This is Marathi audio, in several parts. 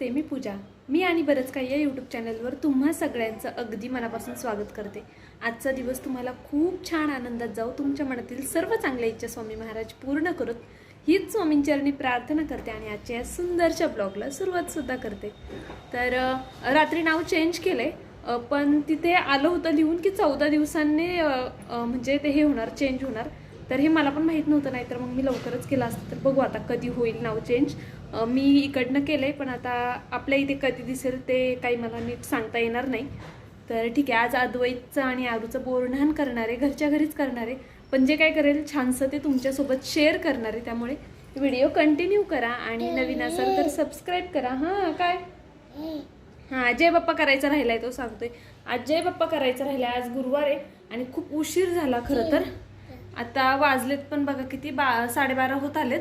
ते मी पूजा. मी आणि बरंच काही या यूट्यूब चॅनलवर तुम्हा सगळ्यांचं अगदी मनापासून स्वागत करते. आजचा दिवस तुम्हाला खूप छान आनंदात जाऊ तुमच्या मनातील सर्व चांगल्या इच्छा स्वामी महाराज पूर्ण करत. हीच स्वामींचरणी प्रार्थना करते आणि आजच्या या सुंदरशा ब्लॉगला सुरुवातसुद्धा करते. तर रात्री नाव चेंज केले पण तिथे आलं होतं लिहून की चौदा दिवसांनी म्हणजे ते हे होणार चेंज होणार. तर हे मला पण माहीत नव्हतं नाही तर मग मी लवकरच केलं असतं. तर बघू आता कधी होईल नाव चेंज मी इकडनं केलं आहे पण आता आपल्या इथे कधी दिसेल ते काही मला नीट सांगता येणार नाही. तर ठीक आहे आज अद्वैतचं आणि आरूचं बोरणान करणार आहे घरच्या घरीच करणार आहे पण जे काय करेल छानसं ते तुमच्यासोबत शेअर करणार आहे. त्यामुळे व्हिडिओ कंटिन्यू करा आणि नवीन असाल तर सबस्क्राईब करा. हां काय? हां जय बाप्पा करायचा राहिलाय तो सांगतोय. आज जय बाप्पा करायचा राहिलाय आज गुरुवार आहे आणि खूप उशीर झाला खरं तर. आता वाजलेत पण बघा किती बा साडेबारा होत आलेत.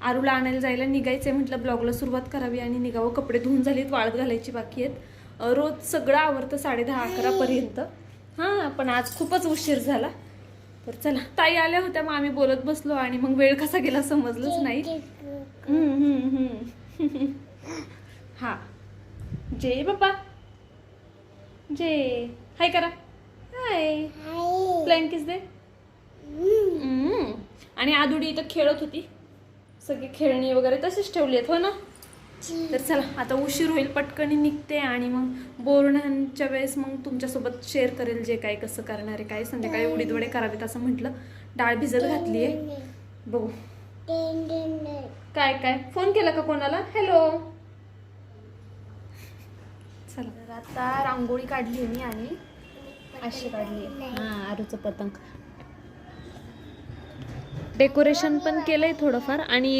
आरूला आणायला जायला निघायचंय म्हटलं ब्लॉगला सुरुवात करावी आणि निघावं. कपडे धुवून झालीत वाळत घालायची बाकी आहेत. रोज सगळं आवडतं साडे दहा अकरापर्यंत हां पण आज खूपच उशीर झाला. तर चला ताई आल्या होत्या मग आम्ही बोलत बसलो आणि मग वेळ कसा गेला समजलंच नाही. हा. जय बाप्पा. जय हाय करा. हाय. प्लॅन किस दे. आणि आदुडी इथं खेळत होती. सगळी खेळणी वगैरे तशीच ठेवली आहेत हो ना? तर चला आता उशीर होईल पटकनी निघते आणि मग बोरणांच्या वेळेस मग तुमच्यासोबत शेअर करेल जे काय कसं करणार आहे काय संध्याकाळी उडीद वडे करावेत असं म्हटलं. डाळ भिजत घातली आहे बघू. काय काय? फोन केला का कोणाला? हॅलो चला. तर आता रांगोळी काढली मी आणि अशी काढली हा आरूचं पतंग. डेकोरेशन पण केलंय थोडंफार आणि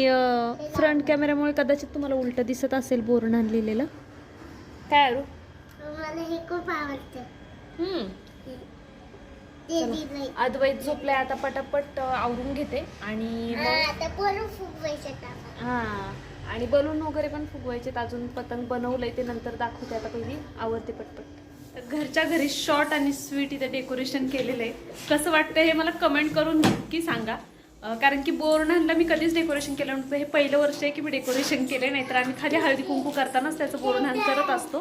फ्रंट कॅमेऱ्यामुळे कदाचित तुम्हाला उलट दिसत असेल बोरण लिहिलेलं काय आरू मला हे खूप आवडतं. अद्वैत झोपलाय आता पटापट आवरून घेते. आणि हा आणि बलून वगैरे पण फुगवायचे अजून पतंग बनवलंय ते नंतर दाखवते आता पहिली. आवडते पटपट. तर घरच्या घरी शॉर्ट आणि स्वीट इथे डेकोरेशन केलेलं आहे. कसं वाटतं हे मला कमेंट करून नक्की सांगा. कारण की बोरणांना मी कधीच डेकोरेशन केलं नव्हतं. हे पहिलं वर्ष आहे की मी डेकोरेशन केले नाहीतर आम्ही खाली हळदी कुंकू करतानाच त्याचं बोरणान करत असतो.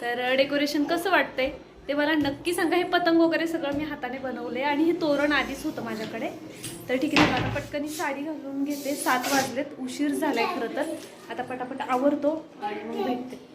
तर डेकोरेशन कसं वाटतंय ते मला नक्की सांगा. हे पतंग वगैरे सगळं मी हाताने बनवले आणि हे तोरण आधीच होतं माझ्याकडे. तर ठीक आहे आता पटकन साडी घालून घेते. सात वाजलेत उशीर झालाय खरं तर. आता पटापट आवरतो आणि मग भेटते.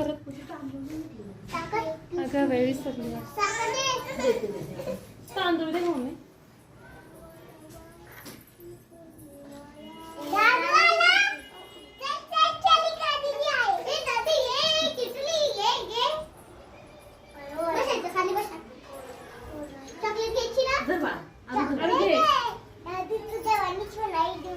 परत साखर अगं वेळ विसरली. तांदूळ दे मम्मी दादाला. ते- ते चली काढलेली आहे. ए, दादी, ये, किटली, ये, ये. बसायचं, खाली बसा. चॉकलेट घ्यायची ना? अरे घे. दादी, तुझ्या वाणीच मला एक देऊ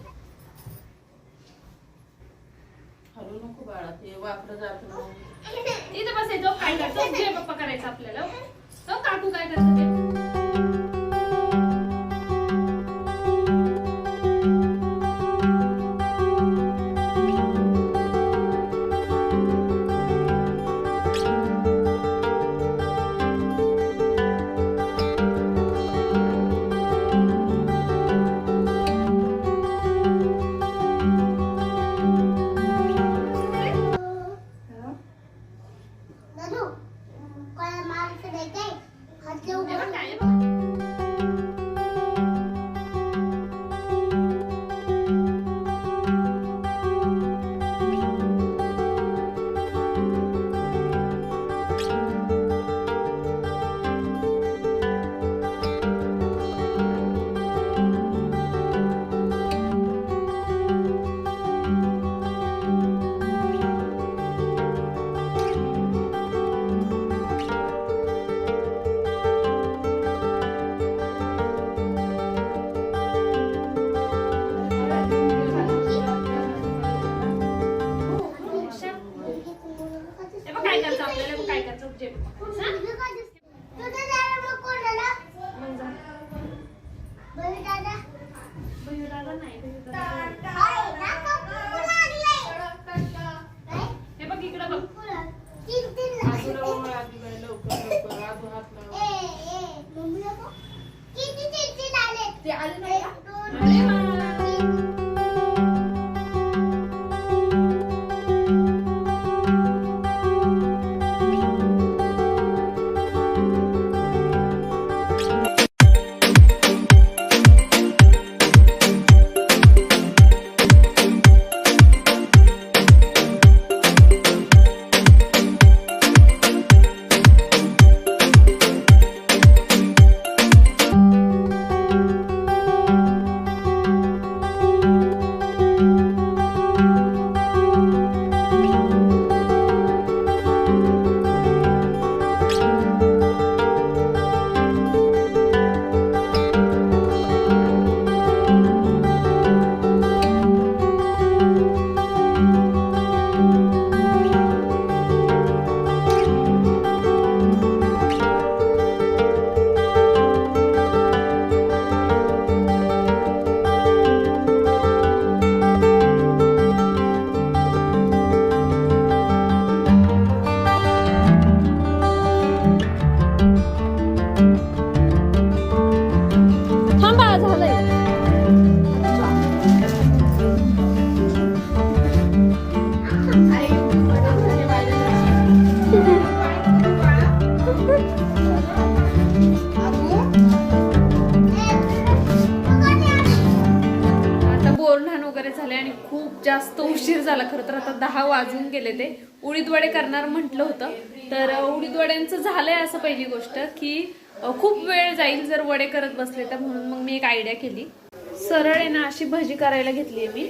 झाले आणि खूप जास्त उशीर झाला. खरं तर आता दहा वाजून गेले ते. उडीदवडे करणार म्हटलं होतं. तर उडीदवड्यांचं झालंय असं पहिली गोष्ट की खूप वेळ जाईल जर वडे करत बसले तर म्हणून मग मी एक आयडिया केली. सरळ आहे ना अशी भजी करायला घेतली मी.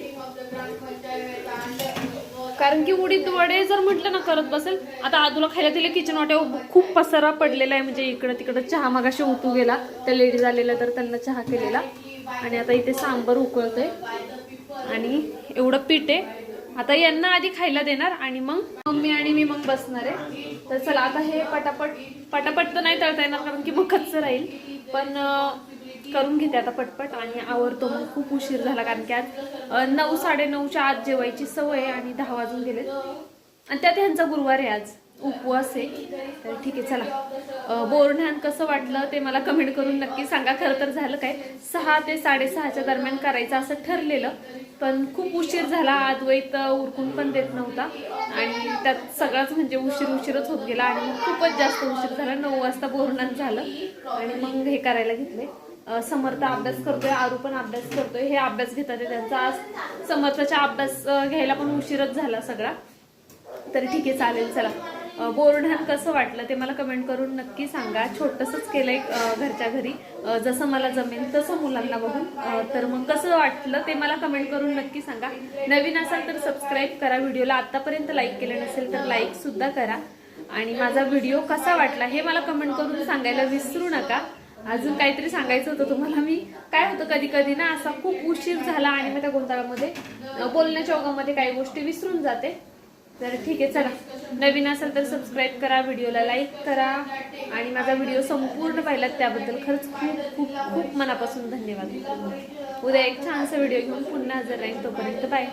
कारण की उडीद वडे जर म्हटलं ना करत बसेल आता आजूला खायला तिला किचन वाटे खूप पसारा पडलेला आहे. म्हणजे इकडं तिकडं चहा मागाशी उतू गेला. त्या लेडीज आलेल्या तर त्यांना चहा केलेला. आणि आता इथे सांबर उकळतोय. आणि एवढं पीठ आहे. आता यांना आधी खायला देणार आणि मग मम्मी आणि मी मग बसणार आहे. तर चला आता हे पटापट पटापट तर नाही तळता येणार कारण की मग कच्चं राहील. पण करून घेते आता पटपट आणि आवडतो मग. खूप उशीर झाला कारण की आज नऊ नऊ साडेनऊच्या आत जेवायची सवय आणि दहा वाजून गेले आणि त्यात ह्यांचा गुरुवार आहे आज. उपवास आहे. तर ठीक आहे चला. अं, बोरढाण कसं वाटलं ते मला कमेंट करून नक्की सांगा. खरं तर झालं काय? सहा ते साडेसहाच्या दरम्यान करायचं असं ठरलेलं. पण खूप उशीर झाला. अद्वैत उरकून पण देत नव्हता. आणि त्यात सगळाच म्हणजे उशीर उशीरच होत गेला. आणि मग खूपच जास्त उशीर झाला. नऊ वाजता बोरणात झालं. आणि मग हे करायला घेतले. समर्थ अभ्यास करतोय. आरू पण अभ्यास करतोय. हे अभ्यास घेतात त्यांचा. आज समर्थाचा अभ्यास घ्यायला पण उशीरच झाला सगळा. तर ठीक आहे चालेल चला. बोरढाण कसं वाटलं ते मला कमेंट करून नक्की सांगा. छोटंसंच केलंय आहे घरच्या घरी. जसं मला जमेल तसं मुलांना बघून. तर मग कसं वाटलं ते मला कमेंट करून नक्की सांगा. नवीन असाल तर सबस्क्राईब करा व्हिडिओला. आत्तापर्यंत लाईक केलं नसेल तर लाईक सुद्धा करा. आणि माझा व्हिडिओ कसा वाटला हे मला कमेंट करून सांगायला विसरू नका. अजून काहीतरी सांगायचं होतं तुम्हाला मी. काय होतं कधी कधी ना असा खूप उशीर झाला आणि मग त्या गोंधळामध्ये बोलण्याच्या ओघामध्ये काही गोष्टी विसरून जाते. तर ठीक आहे चला. नवीन असेल तर सबस्क्राईब करा व्हिडिओला लाईक करा. आणि माझा व्हिडिओ संपूर्ण पाहिलात त्याबद्दल खरंच खूप खूप खूप मनापासून धन्यवाद. उद्या एक छानसा व्हिडिओ घेऊन पुन्हा हजर राहील तोपर्यंत बाय